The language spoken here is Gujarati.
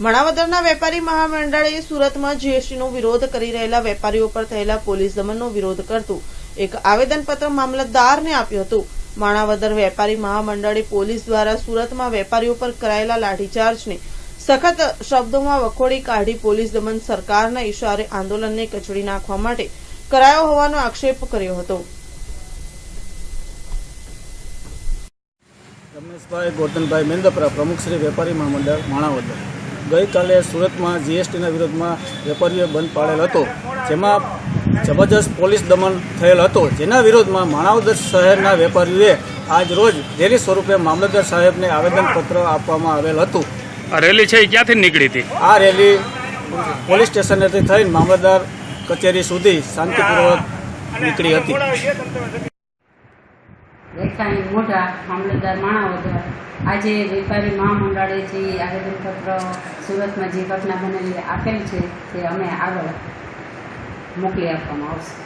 માણાવદરના વેપારી મહામંડળે સુરતમાં જીએસટીનો વિરોધ કરી રહેલા વેપારીઓ પર થયેલા પોલીસ દમનનો વિરોધ કરતું એક આવેદનપત્ર મામલતદારને આપ્યું હતું. માણાવદર વેપારી મહામંડળે પોલીસ દ્વારા સુરતમાં વેપારીઓ પર કરાયેલા લાઠીચાર્જને સખત શબ્દોમાં વખોડી કાઢી પોલીસ દમન સરકારના ઇશારે આંદોલનને કચડી નાખવા માટે કરાયો હોવાનો આક્ષેપ કર્યો હતો. રમેશભાઈ ગોરધનભાઈ મેન્દ્રપરા પ્રમુખ શ્રી વેપારી મહામંડળ માણાવદર. ગઈકાલે સુરતમાં જીએસટીના વિરોધમાં વેપારીઓએ બંધ પાડેલ હતો જેમાં જબરજસ્ત પોલીસ દમન થયેલ હતો. જેના વિરોધમાં માણાવદર શહેરના વેપારીઓએ આજ રોજ રેલી સ્વરૂપે મામલતદાર સાહેબને આવેદનપત્ર આપવામાં આવેલ હતું. આ રેલી છે એ ક્યાંથી નીકળી હતી? આ રેલી પોલીસ સ્ટેશનેથી થઈને મામલતદાર કચેરી સુધી શાંતિપૂર્વક નીકળી હતી. રેખાણી મોઢા મામલતદાર માણાવદર આજે વેપારી મહામંડળે જે આવેદનપત્ર સુરતમાં જે ઘટના બનેલી આપેલ છે તે અમે આગળ મોકલી આપવામાં આવશે.